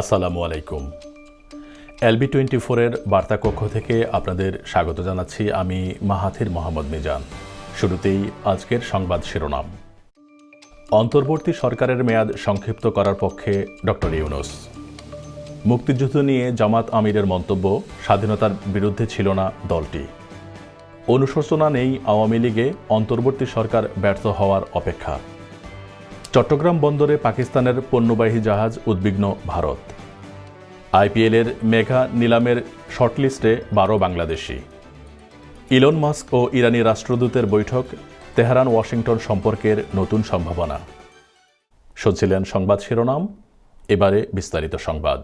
আসসালামু আলাইকুম। LB twenty ফোরের বার্তা কক্ষ থেকে আপনাদের স্বাগত জানাচ্ছি আমি মাহাথির মোহাম্মদ মিজান। শুরুতেই আজকের সংবাদ শিরোনাম। অন্তর্বর্তী সরকারের মেয়াদ সংক্ষিপ্ত করার পক্ষে ডক্টর ইউনুস। মুক্তিযুদ্ধ নিয়ে জামাত আমিরের মন্তব্য, স্বাধীনতার বিরুদ্ধে ছিল না দলটি। অনুশোচনা নেই আওয়ামী লীগে অন্তর্বর্তী সরকার ব্যর্থ হওয়ার অপেক্ষা। চট্টগ্রাম বন্দরে পাকিস্তানের পণ্যবাহী জাহাজ উদ্বিগ্ন ভারত। আইপিএলের মেঘা নিলামের শর্টলিস্টে বারো বাংলাদেশি। ইলন মাস্ক ও ইরানি রাষ্ট্রদূতের বৈঠক, তেহরান, ওয়াশিংটন সম্পর্কের নতুন সম্ভাবনা। শুনছিলেন সংবাদ শিরোনাম, এবারে বিস্তারিত সংবাদ।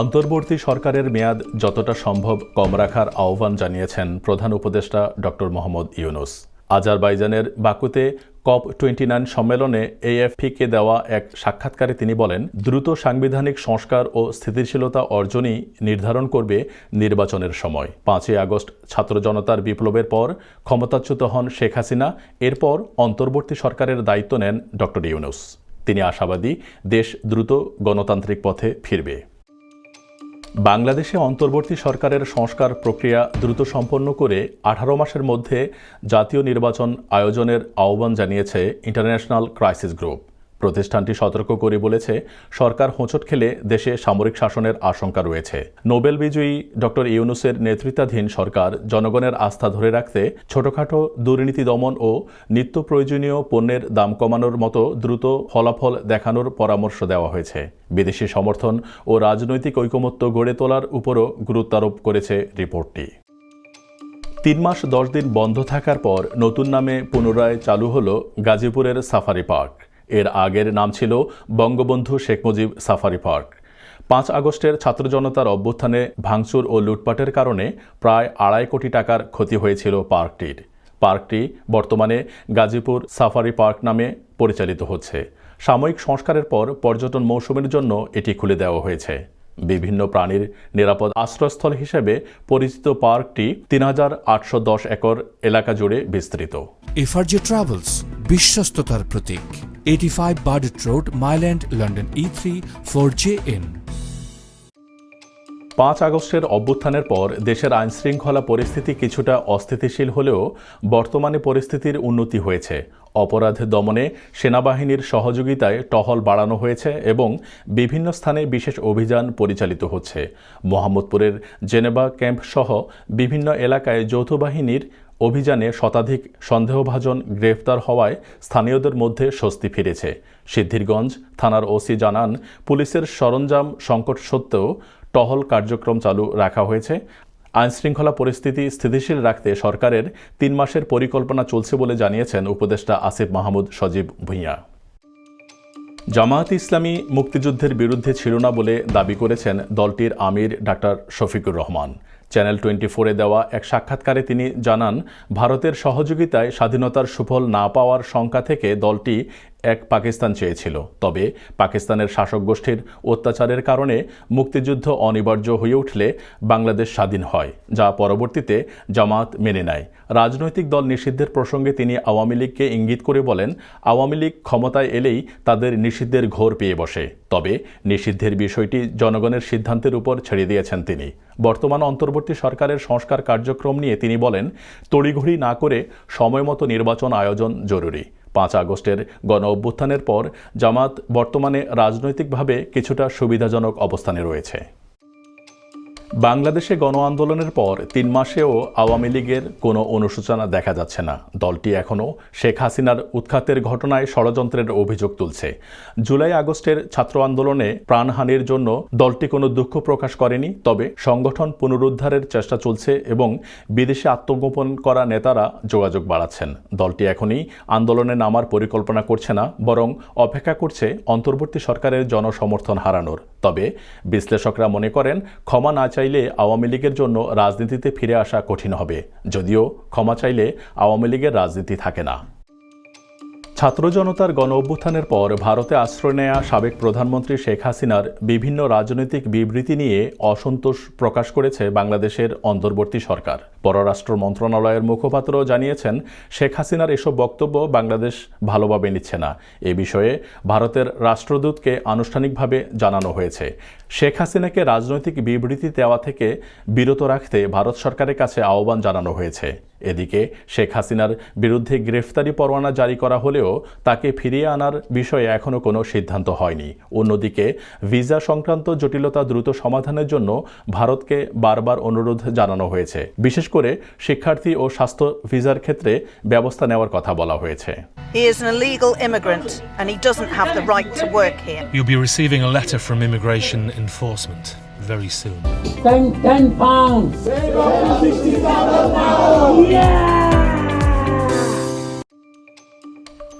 অন্তর্বর্তী সরকারের মেয়াদ যতটা সম্ভব কম রাখার আহ্বান জানিয়েছেন প্রধান উপদেষ্টা ডক্টর মোহাম্মদ ইউনুস। আজারবাইজানের বাকুতে কপ টোয়েন্টি নাইন সম্মেলনে এএফপিকে দেওয়া এক সাক্ষাৎকারে তিনি বলেন, দ্রুত সাংবিধানিক সংস্কার ও স্থিতিশীলতা অর্জনই নির্ধারণ করবে নির্বাচনের সময়। পাঁচই আগস্ট ছাত্র জনতার বিপ্লবের পর ক্ষমতাচ্যুত হন শেখ হাসিনা, এরপর অন্তর্বর্তী সরকারের দায়িত্ব নেন ডক্টর ইউনুস। তিনি আশাবাদী, দেশ দ্রুত গণতান্ত্রিক পথে ফিরবে। বাংলাদেশে অন্তর্বর্তী সরকারের সংস্কার প্রক্রিয়া দ্রুত সম্পন্ন করে আঠারো মাসের মধ্যে জাতীয় নির্বাচন আয়োজনের আহ্বান জানিয়েছে ইন্টারন্যাশনাল ক্রাইসিস গ্রুপ। প্রতিষ্ঠানটি সতর্ক করে বলেছে, সরকার হোঁচট খেলে দেশে সামরিক শাসনের আশঙ্কা রয়েছে। নোবেল বিজয়ী ডক্টর ইউনুসের নেতৃত্বাধীন সরকার জনগণের আস্থা ধরে রাখতে ছোটখাটো দুর্নীতি দমন ও নিত্য প্রয়োজনীয় পণ্যের দাম কমানোর মতো দ্রুত ফলাফল দেখানোর পরামর্শ দেওয়া হয়েছে। বিদেশি সমর্থন ও রাজনৈতিক ঐকমত্য গড়ে তোলার উপরও গুরুত্বারোপ করেছে রিপোর্টটি। তিন মাস দশ দিন বন্ধ থাকার পর নতুন নামে পুনরায় চালু হল গাজীপুরের সাফারি পার্ক। এর আগের নাম ছিল বঙ্গবন্ধু শেখ মুজিব সাফারি পার্ক। পাঁচ আগস্টের ছাত্র জনতার অভ্যুত্থানে ভাঙচুর ও লুটপাটের কারণে প্রায় আড়াই কোটি টাকার ক্ষতি হয়েছিল পার্কটির। পার্কটি বর্তমানে গাজীপুর সাফারি পার্ক নামে পরিচালিত হচ্ছে। সাময়িক সংস্কারের পর পর্যটন মৌসুমের জন্য এটি খুলে দেওয়া হয়েছে। বিভিন্ন প্রাণীর নিরাপদ আশ্রয়স্থল হিসেবে পরিচিত পার্কটি তিন হাজার আটশো দশ একর এলাকা জুড়ে বিস্তৃত। এফআরজে ট্রাভেলস, বিশ্বস্ততার প্রতীক। Eighty five Burdett road Mile End London E three four J N পাঁচ আগস্টের অভ্যুত্থানের পর দেশের আইনশৃঙ্খলা পরিস্থিতি কিছুটা অস্থিতিশীল হলেও বর্তমানে পরিস্থিতির উন্নতি হয়েছে। অপরাধ দমনে সেনাবাহিনীর সহযোগিতায় টহল বাড়ানো হয়েছে এবং বিভিন্ন স্থানে বিশেষ অভিযান পরিচালিত হচ্ছে। মোহাম্মদপুরের জেনেভা ক্যাম্প সহ বিভিন্ন এলাকায় যৌথ বাহিনীর অভিযানে শতাধিক সন্দেহভাজন গ্রেফতার হওয়ায় স্থানীয়দের মধ্যে স্বস্তি ফিরেছে। সিদ্ধিরগঞ্জ থানার ওসি জানান, পুলিশের সরঞ্জাম সংকট সত্ত্বেও টহল কার্যক্রম চালু রাখা হয়েছে। আইনশৃঙ্খলা পরিস্থিতি স্থিতিশীল রাখতে সরকারের তিন মাসের পরিকল্পনা চলছে বলে জানিয়েছেন উপদেষ্টা আসিফ মাহমুদ সজীব ভূঁইয়া। জামায়াত ইসলামী মুক্তিযুদ্ধের বিরুদ্ধে ছিল না বলে দাবি করেছেন দলটির আমির doctor Shafiqur Rahman. Channel twenty ফোরে দেওয়া এক সাক্ষাৎকারে তিনি জানান, ভারতের সহযোগিতায় স্বাধীনতার সুফল না পাওয়ার শঙ্কা থেকে দলটি এক পাকিস্তান চেয়েছিল। তবে পাকিস্তানের শাসক গোষ্ঠীর অত্যাচারের কারণে মুক্তিযুদ্ধ অনিবার্য হয়ে উঠলে বাংলাদেশ স্বাধীন হয়, যা পরবর্তীতে জামাত মেনে নেয়। রাজনৈতিক দল নিষিদ্ধের প্রসঙ্গে তিনি আওয়ামী লীগকে ইঙ্গিত করে বলেন, আওয়ামী লীগ ক্ষমতায় এলেই তাদের নিষিদ্ধের ঘোর পেয়ে বসে। তবে নিষিদ্ধের বিষয়টি জনগণের সিদ্ধান্তের উপর ছেড়ে দিয়েছেন তিনি। বর্তমান অন্তর্বর্তী সরকারের সংস্কার কার্যক্রম নিয়ে তিনি বলেন, তড়িঘড়ি না করে সময়মতো নির্বাচন আয়োজন জরুরি। পাঁচ আগস্টের গণ অভ্যুত্থানের পর জামাত বর্তমানে রাজনৈতিকভাবে কিছুটা সুবিধাজনক অবস্থানে রয়েছে। বাংলাদেশে গণ আন্দোলনের পর তিন মাসেও আওয়ামী লীগের কোনো অনুশোচনা দেখা যাচ্ছে না। দলটি এখনও শেখ হাসিনার উৎখাতের ঘটনায় ষড়যন্ত্রের অভিযোগ তুলছে। জুলাই আগস্টের ছাত্র আন্দোলনে প্রাণহানির জন্য দলটি কোনো দুঃখ প্রকাশ করেনি, তবে সংগঠন পুনরুদ্ধারের চেষ্টা চলছে এবং বিদেশে আত্মগোপন করা নেতারা যোগাযোগ বাড়াচ্ছেন। দলটি এখনই আন্দোলনে নামার পরিকল্পনা করছে না, বরং অপেক্ষা করছে অন্তর্বর্তী সরকারের জনসমর্থন হারানোর। তবে বিশ্লেষকরা মনে করেন, ক্ষমা না চাইলে আওয়ামী লীগের জন্য রাজনীতিতে ফিরে আসা কঠিন হবে। যদিও ক্ষমা চাইলে আওয়ামী লীগের রাজনীতি থাকে না। ছাত্র জনতার গণ অভ্যুত্থানের পর ভারতে আশ্রয় নেয়া সাবেক প্রধানমন্ত্রী শেখ হাসিনার বিভিন্ন রাজনৈতিক বিবৃতি নিয়ে অসন্তোষ প্রকাশ করেছে বাংলাদেশের অন্তর্বর্তী সরকার। পররাষ্ট্র মন্ত্রণালয়ের মুখপাত্র জানিয়েছেন, শেখ হাসিনার এসব বক্তব্য বাংলাদেশ ভালোভাবে নিচ্ছে না। এ বিষয়ে ভারতের রাষ্ট্রদূতকে আনুষ্ঠানিকভাবে জানানো হয়েছে। শেখ হাসিনাকে রাজনৈতিক বিবৃতি দেওয়া থেকে বিরত রাখতে ভারত সরকারের কাছে আহ্বান জানানো হয়েছে। এদিকে শেখ হাসিনার বিরুদ্ধে গ্রেফতারি পরোয়ানা জারি করা হলেও তাকে ফিরিয়ে আনার বিষয়ে এখনও কোনো সিদ্ধান্ত হয়নি। অন্যদিকে ভিসা সংক্রান্ত জটিলতা দ্রুত সমাধানের জন্য ভারতকে বারবার অনুরোধ জানানো হয়েছে। বিশেষ করে শিক্ষার্থী ও স্বাস্থ্য ভিসার ক্ষেত্রে ব্যবস্থা নেওয়ার কথা বলা হয়েছে। He is an illegal immigrant and he doesn't have the right to work here. You'll be receiving a letter from immigration enforcement. very soon. Ten, ten pounds! Save up to pounds! Yeah!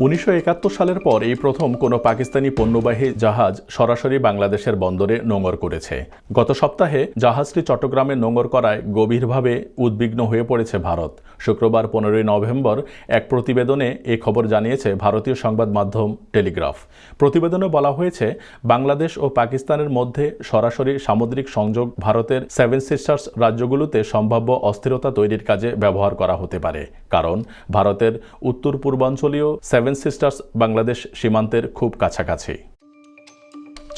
উনিশশো একাত্তর সালের পর এই প্রথম কোনো পাকিস্তানি পণ্যবাহী জাহাজ সরাসরি বাংলাদেশের বন্দরে নোঙর করেছে। গত সপ্তাহে জাহাজটি চট্টগ্রামে নোঙর করায় গভীরভাবে উদ্বিগ্ন হয়ে পড়েছে ভারত। শুক্রবার পনেরোই নভেম্বর এক প্রতিবেদনে এ খবর জানিয়েছে ভারতীয় সংবাদ মাধ্যম টেলিগ্রাফ। প্রতিবেদনে বলা হয়েছে, বাংলাদেশ ও পাকিস্তানের মধ্যে সরাসরি সামুদ্রিক সংযোগ ভারতের সেভেন সিস্টার্স রাজ্যগুলোতে সম্ভাব্য অস্থিরতা তৈরির কাজে ব্যবহার করা হতে পারে। কারণ ভারতের উত্তর পূর্বাঞ্চলীয় সেভেন সিস্টার্স বাংলাদেশ সীমান্তের খুব কাছাকাছি।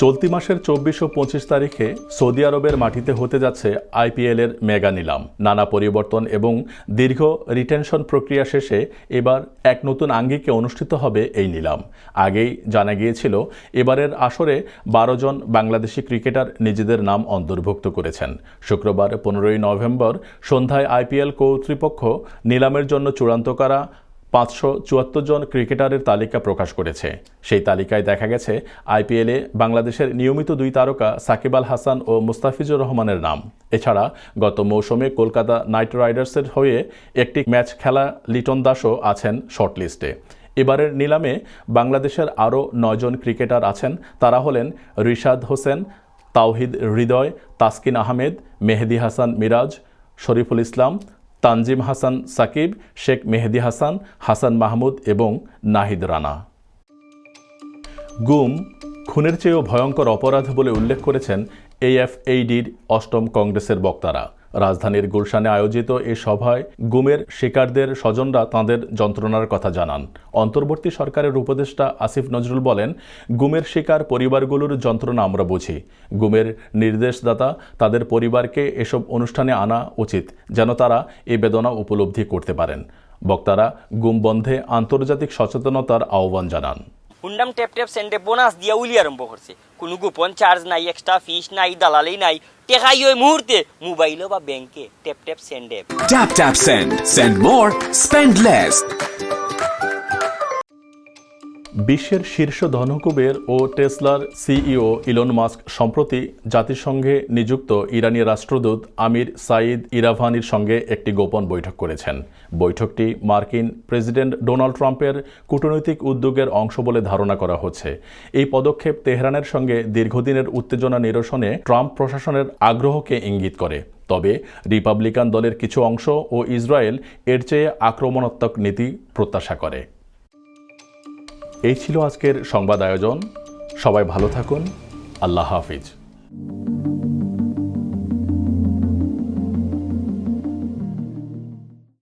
চলতি মাসের চব্বিশ ও পঁচিশ তারিখে সৌদি আরবের মাটিতে হতে যাচ্ছে আইপিএল এর মেগা নিলাম। নানা পরিবর্তন এবং দীর্ঘ রিটেনশন প্রক্রিয়া শেষে এবার এক নতুন আঙ্গিকে অনুষ্ঠিত হবে এই নিলাম। আগেই জানা গিয়েছিল, এবারের আসরে বারো জন বাংলাদেশি ক্রিকেটার নিজেদের নাম অন্তর্ভুক্ত করেছেন। শুক্রবার পনেরোই নভেম্বর সন্ধ্যায় আইপিএল কর্তৃপক্ষ নিলামের জন্য চূড়ান্ত করা পাঁচশো চুয়াত্তর জন ক্রিকেটারের তালিকা প্রকাশ করেছে। সেই তালিকায় দেখা গেছে আইপিএলে বাংলাদেশের নিয়মিত দুই তারকা সাকিব আল হাসান ও মুস্তাফিজুর রহমানের নাম। এছাড়া গত মৌসুমে কলকাতা নাইট রাইডার্সের হয়ে একটি ম্যাচ খেলা লিটন দাসও আছেন শর্টলিস্টে। এবারের নিলামে বাংলাদেশের আরও নয়জন ক্রিকেটার আছেন। তারা হলেন রিশাদ হোসেন, তাওহিদ হৃদয়, তাসকিন আহমেদ, মেহেদি হাসান মিরাজ, শরীফুল ইসলাম তানজিম হাসান সাকিব, শেখ মেহেদি হাসান হাসান মাহমুদ এবং নাহিদ রানা। গুম, খুনের চেয়েও ভয়ঙ্কর অপরাধ বলে উল্লেখ করেছেন এএফএইডির অষ্টম কংগ্রেসের বক্তারা। রাজধানীর গুলশানে আয়োজিত এ সভায় গুমের শিকারদের স্বজনরা তাঁদের যন্ত্রণার কথা জানান। অন্তর্বর্তী সরকারের উপদেষ্টা আসিফ নজরুল বলেন, গুমের শিকার পরিবারগুলোর যন্ত্রণা আমরা বুঝি। গুমের নির্দেশদাতা তাদের পরিবারকে এসব অনুষ্ঠানে আনা উচিত, যেন তারা এ বেদনা উপলব্ধি করতে পারেন। বক্তারা গুম বন্ধে আন্তর্জাতিক সচেতনতার আহ্বান জানান। হুন্ডাম টেপ টেপ সেন্টে বোনাস দিয়া উলি আরম্ভ করছে কোনো গোপন চার্জ নাই এক্সট্রা ফিস নাই দালালি নাই টেকাই ওই মুহূর্তে মোবাইলও বা ব্যাংকে tap tap সেন্ডে tap tap send send more spend less. বিশ্বের শীর্ষ ধনকুবের ও টেসলার সিইও ইলন মাস্ক সম্প্রতি জাতিসংঘে নিযুক্ত ইরানি রাষ্ট্রদূত আমির সাইদ ইরাভানির সঙ্গে একটি গোপন বৈঠক করেছেন। বৈঠকটি মার্কিন প্রেসিডেন্ট ডোনাল্ড ট্রাম্পের কূটনৈতিক উদ্যোগের অংশ বলে ধারণা করা হচ্ছে। এই পদক্ষেপ তেহরানের সঙ্গে দীর্ঘদিনের উত্তেজনা নিরসনে ট্রাম্প প্রশাসনের আগ্রহকে ইঙ্গিত করে। তবে রিপাবলিকান দলের কিছু অংশ ও ইসরায়েল এর চেয়ে আক্রমণাত্মক নীতি প্রত্যাশা করে। এই ছিল আজকের সংবাদ আয়োজন। সবাই ভালো থাকুন। আল্লাহ হাফিজ।